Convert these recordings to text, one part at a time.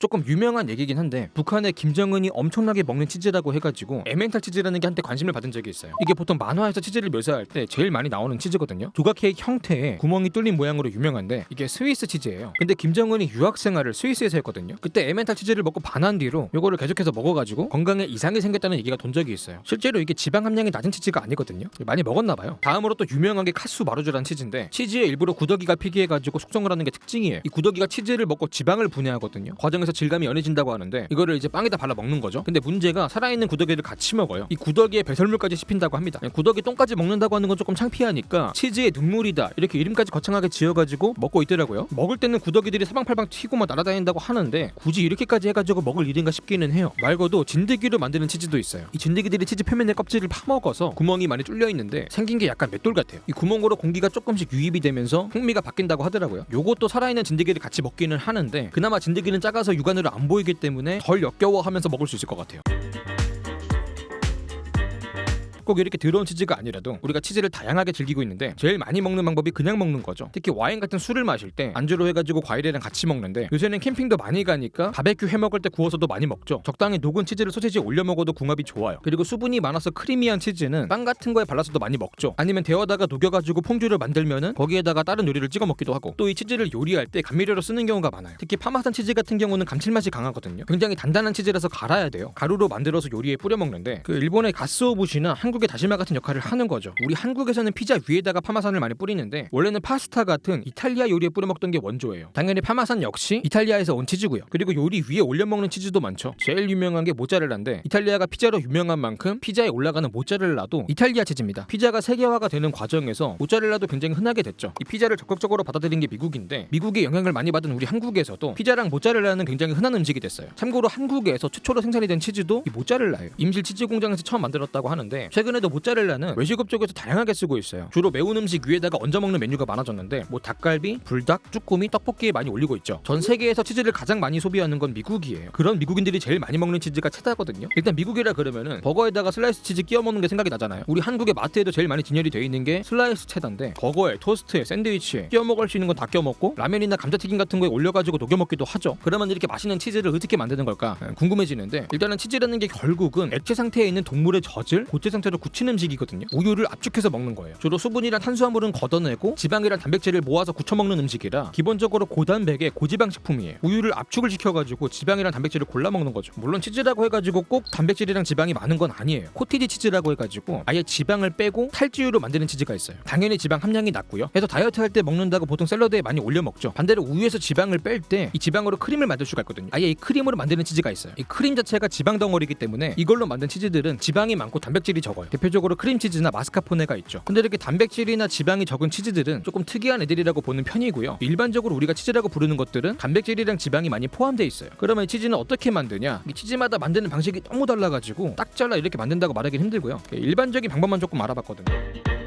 조금 유명한 얘기긴 한데 북한의 김정은이 엄청나게 먹는 치즈라고 해가지고 에멘탈 치즈라는 게 한때 관심을 받은 적이 있어요. 이게 보통 만화에서 치즈를 묘사할 때 제일 많이 나오는 치즈거든요. 조각 케이크 형태에 구멍이 뚫린 모양으로 유명한데 이게 스위스 치즈예요. 근데 김정은이 유학 생활을 스위스에서 했거든요. 그때 에멘탈 치즈를 먹고 반한 뒤로 요거를 계속해서 먹어가지고 건강에 이상이 생겼다는 얘기가 돈 적이 있어요. 실제로 이게 지방 함량이 낮은 치즈가 아니거든요. 많이 먹었나 봐요. 다음으로 또 유명한 게 카수 마루주라는 치즈인데 치즈에 일부러 구더기가 피기해가지고 숙성을 하는 게 특징이에요. 이 구더기가 치즈를 먹고 지방을 분해하거든요. 과정에서 질감이 연해진다고 하는데 이거를 이제 빵에다 발라 먹는 거죠. 근데 문제가 살아있는 구더기를 같이 먹어요. 이 구더기에 배설물까지 씹힌다고 합니다. 구더기 똥까지 먹는다고 하는 건 조금 창피하니까 치즈의 눈물이다 이렇게 이름까지 거창하게 지어가지고 먹고 있더라고요. 먹을 때는 구더기들이 사방팔방 튀고 막 날아다닌다고 하는데 굳이 이렇게까지 해가지고 먹을 일인가 싶기는 해요. 말고도 진드기로 만드는 치즈도 있어요. 이 진드기들이 치즈 표면의 껍질을 파먹어서 구멍이 많이 뚫려 있는데 생긴 게 약간 맷돌 같아요. 이 구멍으로 공기가 조금씩 유입이 되면서 풍미가 바뀐다고 하더라고요. 요것도 살아있는 진드기를 같이 먹기는 하는데 그나마 진드기는 작아서 육안으로 안 보이기 때문에 덜 역겨워하면서 먹을 수 있을 것 같아요. 꼭 이렇게 더러운 치즈가 아니라도 우리가 치즈를 다양하게 즐기고 있는데 제일 많이 먹는 방법이 그냥 먹는 거죠. 특히 와인 같은 술을 마실 때 안주로 해가지고 과일이랑 같이 먹는데 요새는 캠핑도 많이 가니까 바베큐 해 먹을 때 구워서도 많이 먹죠. 적당히 녹은 치즈를 소시지에 올려 먹어도 궁합이 좋아요. 그리고 수분이 많아서 크리미한 치즈는 빵 같은 거에 발라서도 많이 먹죠. 아니면 데워다가 녹여가지고 퐁듀를 만들면은 거기에다가 다른 요리를 찍어 먹기도 하고 또 이 치즈를 요리할 때 감미료로 쓰는 경우가 많아요. 특히 파마산 치즈 같은 경우는 감칠맛이 강하거든요. 굉장히 단단한 치즈라서 갈아야 돼요. 가루로 만들어서 요리에 뿌려 먹는데 그 일본의 가스오부시나 한국 의 다시마 같은 역할을 하는 거죠. 우리 한국에서는 피자 위에다가 파마산을 많이 뿌리는데 원래는 파스타 같은 이탈리아 요리에 뿌려 먹던 게 원조예요. 당연히 파마산 역시 이탈리아에서 온 치즈고요. 그리고 요리 위에 올려 먹는 치즈도 많죠. 제일 유명한 게 모짜렐라인데 이탈리아가 피자로 유명한 만큼 피자에 올라가는 모짜렐라도 이탈리아 치즈입니다. 피자가 세계화가 되는 과정에서 모짜렐라도 굉장히 흔하게 됐죠. 이 피자를 적극적으로 받아들인 게 미국인데 미국의 영향을 많이 받은 우리 한국에서도 피자랑 모짜렐라는 굉장히 흔한 음식이 됐어요. 참고로 한국에서 최초로 생산이 된 치즈도 이 모짜렐라예요. 임실 치즈 공장에서 처음 만들었다고 하는데 최근 에도 모짜렐라는 외식업 쪽에서 다양하게 쓰고 있어요. 주로 매운 음식 위에다가 얹어 먹는 메뉴가 많아졌는데 뭐 닭갈비, 불닭, 쭈꾸미, 떡볶이에 많이 올리고 있죠. 전 세계에서 치즈를 가장 많이 소비하는 건 미국이에요. 그런 미국인들이 제일 많이 먹는 치즈가 체다거든요. 일단 미국이라 그러면은 버거에다가 슬라이스 치즈 끼워 먹는 게 생각이 나잖아요. 우리 한국의 마트에도 제일 많이 진열이 되어 있는 게 슬라이스 체다인데 버거에 토스트에 샌드위치에 끼워 먹을 수 있는 건 다 끼워 먹고 라면이나 감자튀김 같은 거에 올려가지고 녹여 먹기도 하죠. 그러면 이렇게 맛있는 치즈를 어떻게 만드는 걸까 예, 궁금해지는데 일단은 치즈라는 게 결국은 액체 상태에 있는 동물의 젖을 고체 상태 로 굳힌 음식이거든요. 우유를 압축해서 먹는 거예요. 주로 수분이랑 탄수화물은 걷어내고 지방이랑 단백질을 모아서 굳혀 먹는 음식이라 기본적으로 고단백의 고지방 식품이에요. 우유를 압축을 시켜가지고 지방이랑 단백질을 골라 먹는 거죠. 물론 치즈라고 해가지고 꼭 단백질이랑 지방이 많은 건 아니에요. 코티지 치즈라고 해가지고 아예 지방을 빼고 탈지유로 만드는 치즈가 있어요. 당연히 지방 함량이 낮고요. 해서 다이어트 할 때 먹는다고 보통 샐러드에 많이 올려 먹죠. 반대로 우유에서 지방을 뺄 때 이 지방으로 크림을 만들 수가 있거든요. 아예 이 크림으로 만드는 치즈가 있어요. 이 크림 자체가 지방 덩어리이기 때문에 이걸로 만든 치즈들은 지방이 많고 단백질이 적어 요. 대표적으로 크림치즈나 마스카포네가 있죠. 근데 이렇게 단백질이나 지방이 적은 치즈들은 조금 특이한 애들이라고 보는 편이고요. 일반적으로 우리가 치즈라고 부르는 것들은 단백질이랑 지방이 많이 포함되어 있어요. 그러면 이 치즈는 어떻게 만드냐? 이 치즈마다 만드는 방식이 너무 달라가지고 딱 잘라 이렇게 만든다고 말하기 힘들고요. 일반적인 방법만 조금 알아봤거든요.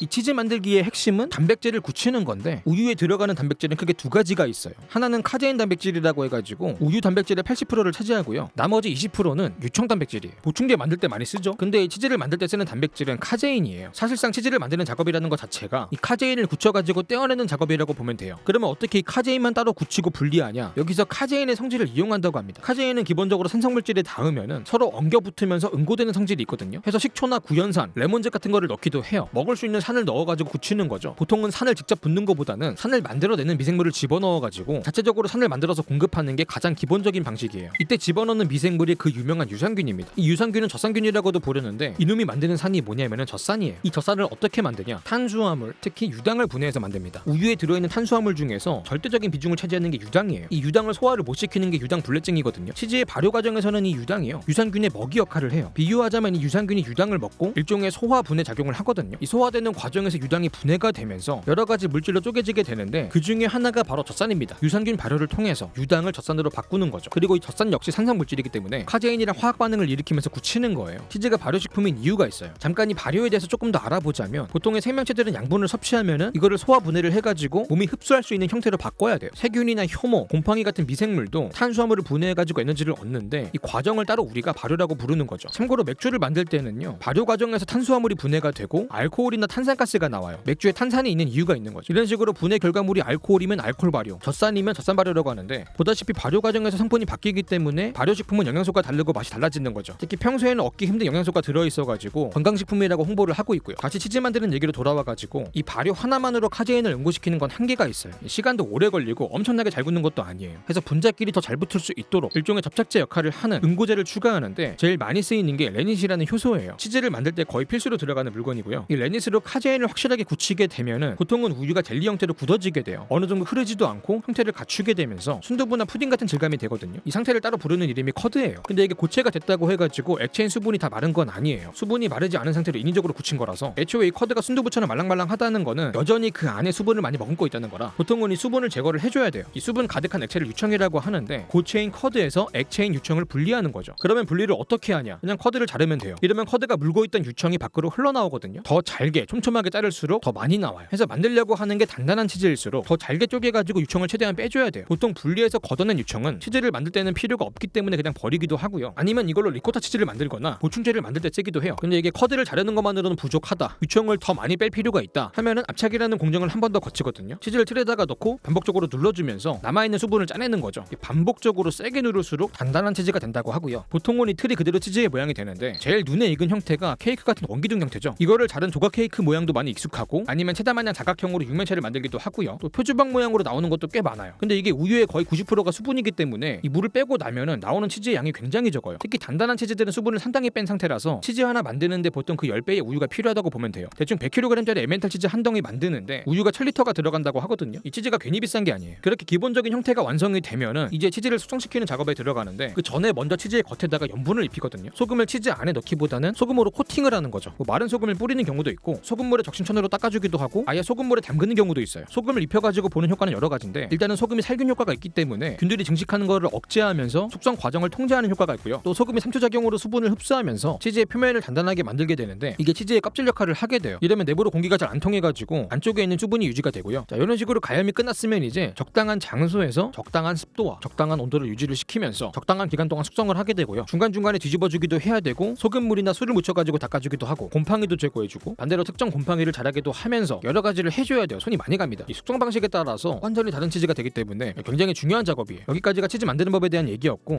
이 치즈 만들기의 핵심은 단백질을 굳히는 건데 우유에 들어가는 단백질은 크게 두 가지가 있어요. 하나는 카제인 단백질이라고 해가지고 우유 단백질의 80%를 차지하고요. 나머지 20%는 유청 단백질이에요. 보충제 만들 때 많이 쓰죠. 근데 이 치즈를 만들 때 쓰는 단백질은 카제인이에요. 사실상 치즈를 만드는 작업이라는 것 자체가 이 카제인을 굳혀가지고 떼어내는 작업이라고 보면 돼요. 그러면 어떻게 이 카제인만 따로 굳히고 분리하냐? 여기서 카제인의 성질을 이용한다고 합니다. 카제인은 기본적으로 산성물질에 닿으면은 서로 엉겨 붙으면서 응고되는 성질이 있거든요. 해서 식초나 구연산, 레몬즙 같은 거를 넣기도 해요. 먹을 수 있는 산을 넣어가지고 굳히는 거죠. 보통은 산을 직접 붓는 것보다는 산을 만들어내는 미생물을 집어넣어가지고 자체적으로 산을 만들어서 공급하는 게 가장 기본적인 방식이에요. 이때 집어넣는 미생물이 그 유명한 유산균입니다. 이 유산균은 젖산균이라고도 부르는데 이놈이 만드는 산이 뭐냐면은 젖산이에요. 이 젖산을 어떻게 만드냐? 탄수화물, 특히 유당을 분해해서 만듭니다. 우유에 들어있는 탄수화물 중에서 절대적인 비중을 차지하는 게 유당이에요. 이 유당을 소화를 못 시키는 게 유당 불내증이거든요. 치즈의 발효 과정에서는 이 유당이요. 유산균의 먹이 역할을 해요. 비유하자면 이 유산균이 유당을 먹고 일종의 소화 분해 작용을 하거든요. 이 소화되는 과정에서 유당이 분해가 되면서 여러 가지 물질로 쪼개지게 되는데 그 중에 하나가 바로 젖산입니다. 유산균 발효를 통해서 유당을 젖산으로 바꾸는 거죠. 그리고 이 젖산 역시 산성 물질이기 때문에 카제인이랑 화학 반응을 일으키면서 굳히는 거예요. 치즈가 발효식품인 이유가 있어요. 잠깐 이 발효에 대해서 조금 더 알아보자면 보통의 생명체들은 양분을 섭취하면은 이거를 소화 분해를 해가지고 몸이 흡수할 수 있는 형태로 바꿔야 돼요. 세균이나 효모, 곰팡이 같은 미생물도 탄수화물을 분해해가지고 에너지를 얻는데 이 과정을 따로 우리가 발효라고 부르는 거죠. 참고로 맥주를 만들 때는요 발효 과정에서 탄수화물이 분해가 되고 알코올이나 탄산 탄산가스가 나와요. 맥주에 탄산이 있는 이유가 있는 거죠. 이런 식으로 분해 결과물이 알코올이면 알코올 발효, 젖산이면 젖산 발효라고 하는데 보다시피 발효 과정에서 성분이 바뀌기 때문에 발효식품은 영양소가 다르고 맛이 달라지는 거죠. 특히 평소에는 얻기 힘든 영양소가 들어 있어가지고 건강식품이라고 홍보를 하고 있고요. 같이 치즈 만드는 얘기로 돌아와가지고 이 발효 하나만으로 카제인을 응고시키는 건 한계가 있어요. 시간도 오래 걸리고 엄청나게 잘 붙는 것도 아니에요. 그래서 분자끼리 더 잘 붙을 수 있도록 일종의 접착제 역할을 하는 응고제를 추가하는데 제일 많이 쓰이는 게 레닛이라는 효소예요. 치즈를 만들 때 거의 필수로 들어가는 물건이고요. 이 레닛으로 카 제인을 확실하게 굳히게 되면은 보통은 우유가 젤리 형태로 굳어지게 돼요. 어느 정도 흐르지도 않고 형태를 갖추게 되면서 순두부나 푸딩 같은 질감이 되거든요. 이 상태를 따로 부르는 이름이 커드예요. 근데 이게 고체가 됐다고 해가지고 액체인 수분이 다 마른 건 아니에요. 수분이 마르지 않은 상태로 인위적으로 굳힌 거라서 애초에 이 커드가 순두부처럼 말랑말랑하다는 거는 여전히 그 안에 수분을 많이 머금고 있다는 거라 보통은 이 수분을 제거를 해줘야 돼요. 이 수분 가득한 액체를 유청이라고 하는데 고체인 커드에서 액체인 유청을 분리하는 거죠. 그러면 분리를 어떻게 하냐? 그냥 커드를 자르면 돼요. 이러면 커드가 물고 있던 유청이 밖으로 흘러나오거든요. 더 잘게 촘촘하게 자를수록 더 많이 나와요. 그래서 만들려고 하는 게 단단한 치즈일수록 더 잘게 쪼개가지고 유청을 최대한 빼줘야 돼요. 보통 분리해서 걷어낸 유청은 치즈를 만들 때는 필요가 없기 때문에 그냥 버리기도 하고요. 아니면 이걸로 리코타 치즈를 만들거나 보충제를 만들 때 쓰기도 해요. 근데 이게 커드를 자르는 것만으로는 부족하다. 유청을 더 많이 뺄 필요가 있다. 하면은 압착이라는 공정을 한 번 더 거치거든요. 치즈를 틀에다가 넣고 반복적으로 눌러주면서 남아있는 수분을 짜내는 거죠. 이 반복적으로 세게 누를수록 단단한 치즈가 된다고 하고요. 보통은 이 틀이 그대로 치즈의 모양이 되는데 제일 눈에 익은 형태가 케이크 같은 원기둥 형태죠. 이거를 자른 조각 케이크 모양 도 많이 익숙하고 아니면 체다 마냥 자각형으로 육면체를 만들기도 하고요. 또 표주방 모양으로 나오는 것도 꽤 많아요. 근데 이게 우유의 거의 90%가 수분이기 때문에 이 물을 빼고 나면은 나오는 치즈의 양이 굉장히 적어요. 특히 단단한 치즈들은 수분을 상당히 뺀 상태라서 치즈 하나 만드는데 보통 그 10배의 우유가 필요하다고 보면 돼요. 대충 100kg짜리 에멘탈 치즈 한 덩이 만드는데 우유가 1000리터가 들어간다고 하거든요. 이 치즈가 괜히 비싼 게 아니에요. 그렇게 기본적인 형태가 완성이 되면은 이제 치즈를 숙성시키는 작업에 들어가는데 그 전에 먼저 치즈의 겉에다가 염분을 입히거든요. 소금을 치즈 안에 넣기보다는 소금으로 코팅을 하는 거죠. 뭐 마른 소금을 뿌리는 경우도 있고 소금 물에 적신천으로 닦아주기도 하고 아예 소금물에 담그는 경우도 있어요. 소금을 입혀가지고 보는 효과는 여러 가지인데 일단은 소금이 살균 효과가 있기 때문에 균들이 증식하는 거를 억제하면서 숙성 과정을 통제하는 효과가 있고요. 또 소금이 삼초작용으로 수분을 흡수하면서 치즈의 표면을 단단하게 만들게 되는데 이게 치즈의 껍질 역할을 하게 돼요. 이러면 내부로 공기가 잘 안 통해가지고 안쪽에 있는 수분이 유지가 되고요. 자 이런 식으로 가열이 끝났으면 이제 적당한 장소에서 적당한 습도와 적당한 온도를 유지를 시키면서 적당한 기간 동안 숙성을 하게 되고요. 중간 중간에 뒤집어주기도 해야 되고 소금물이나 술을 묻혀가지고 닦아주기도 하고 곰팡이도 제거해주고 반대로 특정 곰팡이를 자라게도 하면서 여러 가지를 해줘야 돼요. 손이 많이 갑니다. 이 숙성 방식에 따라서 완전히 다른 치즈가 되기 때문에 굉장히 중요한 작업이에요. 여기까지가 치즈 만드는 법에 대한 얘기였고.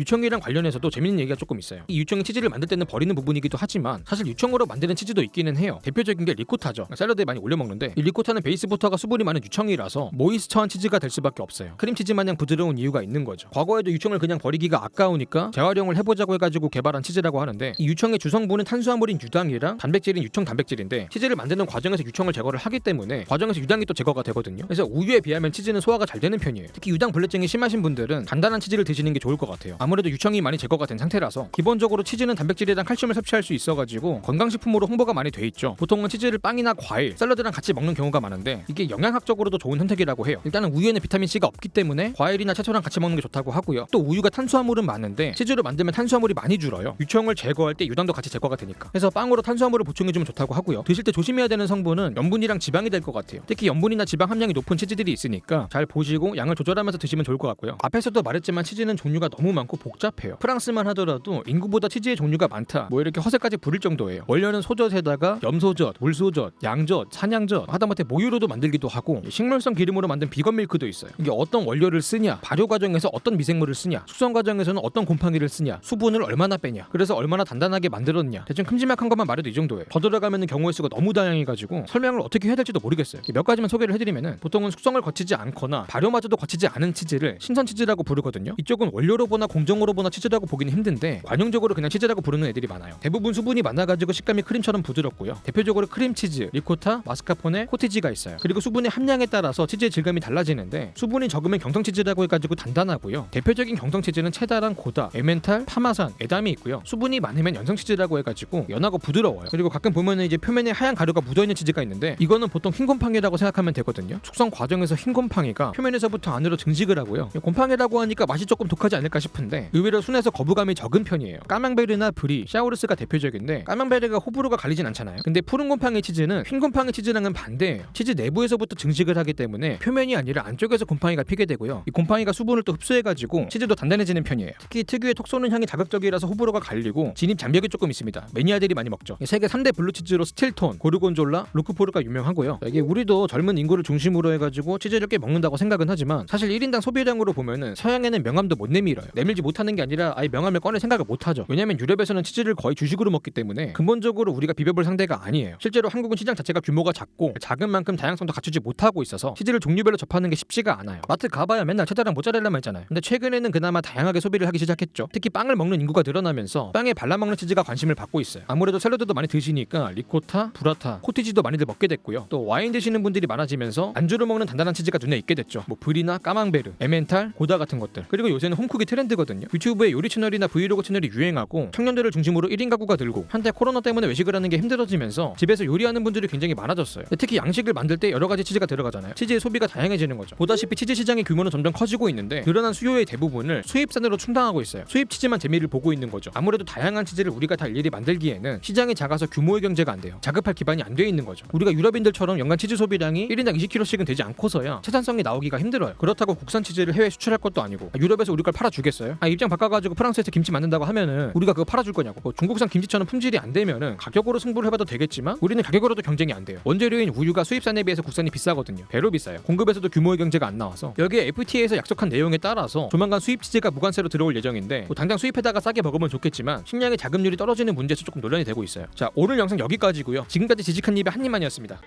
유청이랑 관련해서도 재밌는 얘기가 조금 있어요. 이 유청이 치즈를 만들 때는 버리는 부분이기도 하지만 사실 유청으로 만드는 치즈도 있기는 해요. 대표적인 게 리코타죠. 샐러드에 많이 올려 먹는데 이 리코타는 베이스부터가 수분이 많은 유청이라서 모이스처한 치즈가 될 수밖에 없어요. 크림치즈 마냥 부드러운 이유가 있는 거죠. 과거에도 유청을 그냥 버리기가 아까우니까 재활용을 해보자고 해가지고 개발한 치즈라고 하는데 이 유청의 주성분은 탄수화물인 유당이랑 단백질인 유청 단백질인데 치즈를 만드는 과정에서 유청을 제거를 하기 때문에 과정에서 유당이 또 제거가 되거든요. 그래서 우유에 비하면 치즈는 소화가 잘 되는 편이에요. 특히 유당 불내증이 심하신 분들은 간단한 치즈를 드시는 게 좋을 것 같아요. 아무래도 유청이 많이 제거가 된 상태라서 기본적으로 치즈는 단백질이랑 칼슘을 섭취할 수 있어가지고 건강식품으로 홍보가 많이 돼 있죠. 보통은 치즈를 빵이나 과일, 샐러드랑 같이 먹는 경우가 많은데 이게 영양학적으로도 좋은 선택이라고 해요. 일단은 우유에는 비타민 C가 없기 때문에 과일이나 채소랑 같이 먹는 게 좋다고 하고요. 또 우유가 탄수화물은 많은데 치즈로 만들면 탄수화물이 많이 줄어요. 유청을 제거할 때 유당도 같이 제거가 되니까. 그래서 빵으로 탄수화물을 보충해주면 좋다고 하고요. 드실 때 조심해야 되는 성분은 염분이랑 지방이 될 것 같아요. 특히 염분이나 지방 함량이 높은 치즈들이 있으니까 잘 보시고 양을 조절하면서 드시면 좋을 것 같고요. 앞에서도 말했지만 치즈는 종류가 너무 많고 복잡해요. 프랑스만 하더라도 인구보다 치즈의 종류가 많다. 뭐 이렇게 허세까지 부릴 정도예요. 원료는 소젖에다가 염소젖, 물소젖, 양젖, 산양젖, 하다못해 모유로도 만들기도 하고 식물성 기름으로 만든 비건 밀크도 있어요. 이게 어떤 원료를 쓰냐, 발효 과정에서 어떤 미생물을 쓰냐, 숙성 과정에서는 어떤 곰팡이를 쓰냐, 수분을 얼마나 빼냐, 그래서 얼마나 단단하게 만들었냐. 대충 큼지막한 것만 말해도 이 정도예요. 더 들어가면 경우의 수가 너무 다양해가지고 설명을 어떻게 해야 될지도 모르겠어요. 몇 가지만 소개를 해드리면은 보통은 숙성을 거치지 않거나 발효마저도 거치지 않은 치즈를 신선 치즈라고 부르거든요. 이쪽은 원료로 보나 공 정으로 보나 치즈라고 보기는 힘든데 관용적으로 그냥 치즈라고 부르는 애들이 많아요. 대부분 수분이 많아가지고 식감이 크림처럼 부드럽고요. 대표적으로 크림치즈, 리코타, 마스카포네, 코티지가 있어요. 그리고 수분의 함량에 따라서 치즈의 질감이 달라지는데 수분이 적으면 경성치즈라고 해가지고 단단하고요. 대표적인 경성치즈는 체다랑 고다, 에멘탈, 파마산, 에담이 있고요. 수분이 많으면 연성치즈라고 해가지고 연하고 부드러워요. 그리고 가끔 보면은 이제 표면에 하얀 가루가 묻어있는 치즈가 있는데 이거는 보통 흰 곰팡이라고 생각하면 되거든요. 숙성 과정에서 흰 곰팡이가 표면에서부터 안으로 증식을 하고요. 곰팡이라고 하니까 맛이 조금 독하지 않을까 싶은데 있는데 의외로 순에서 거부감이 적은 편이에요. 까망베르나 브리, 샤오르스가 대표적인데 까망베르가 호불호가 갈리진 않잖아요. 근데 푸른 곰팡이 치즈는 흰 곰팡이 치즈랑은 반대예요. 치즈 내부에서부터 증식을 하기 때문에 표면이 아니라 안쪽에서 곰팡이가 피게 되고요. 이 곰팡이가 수분을 또 흡수해가지고 치즈도 단단해지는 편이에요. 특히 특유의 톡 쏘는 향이 자극적이라서 호불호가 갈리고 진입 장벽이 조금 있습니다. 매니아들이 많이 먹죠. 세계 3대 블루치즈로 스틸톤, 고르곤졸라, 로크포르가 유명하고요. 이게 우리도 젊은 인구를 중심으로 해가지고 치즈를 꽤 먹는다고 생각은 하지만 사실 1인당 소비량으로 보면은 서양에는 명함도 못 내밀어요. 내밀지 못하는 게 아니라 아예 명함을 꺼낼 생각을 못 하죠. 왜냐면 유럽에서는 치즈를 거의 주식으로 먹기 때문에 근본적으로 우리가 비벼볼 상대가 아니에요. 실제로 한국은 시장 자체가 규모가 작고 작은 만큼 다양성도 갖추지 못하고 있어서 치즈를 종류별로 접하는 게 쉽지가 않아요. 마트 가봐야 맨날 체다랑 모짜렐라만 있잖아요. 근데 최근에는 그나마 다양하게 소비를 하기 시작했죠. 특히 빵을 먹는 인구가 늘어나면서 빵에 발라먹는 치즈가 관심을 받고 있어요. 아무래도 샐러드도 많이 드시니까 리코타, 브라타, 코티지도 많이들 먹게 됐고요. 또 와인 드시는 분들이 많아지면서 안주로 먹는 단단한 치즈가 눈에 익게 됐죠. 뭐 브리나 까망베르, 에멘탈, 고다 같은 것들. 그리고 요새는 홈쿡이 트렌드거든 요. 유튜브에 요리 채널이나 브이로그 채널이 유행하고 청년들을 중심으로 1인 가구가 들고 한때 코로나 때문에 외식을 하는 게 힘들어지면서 집에서 요리하는 분들이 굉장히 많아졌어요. 특히 양식을 만들 때 여러 가지 치즈가 들어가잖아요. 치즈의 소비가 다양해지는 거죠. 보다시피 치즈 시장의 규모는 점점 커지고 있는데 늘어난 수요의 대부분을 수입산으로 충당하고 있어요. 수입 치즈만 재미를 보고 있는 거죠. 아무래도 다양한 치즈를 우리가 다 일일이 만들기에는 시장이 작아서 규모의 경제가 안 돼요. 자급할 기반이 안 돼 있는 거죠. 우리가 유럽인들처럼 연간 치즈 소비량이 1인당 20kg씩은 되지 않고서야 생산성이 나오기가 힘들어요. 그렇다고 국산 치즈를 해외 수출할 것도 아니고 아, 유럽에서 우리 걸 팔아주겠어요? 아, 입장 바꿔가지고 프랑스에서 김치 만든다고 하면은 우리가 그거 팔아줄 거냐고. 뭐 중국산 김치처럼 품질이 안 되면은 가격으로 승부를 해봐도 되겠지만 우리는 가격으로도 경쟁이 안 돼요. 원재료인 우유가 수입산에 비해서 국산이 비싸거든요. 배로 비싸요. 공급에서도 규모의 경제가 안 나와서 여기에 FTA에서 약속한 내용에 따라서 조만간 수입 치즈가 무관세로 들어올 예정인데 뭐 당장 수입해다가 싸게 먹으면 좋겠지만 식량의 자급률이 떨어지는 문제에서 조금 논란이 되고 있어요. 자 오늘 영상 여기까지고요. 지금까지 지직한 입의 한 입만이었습니다.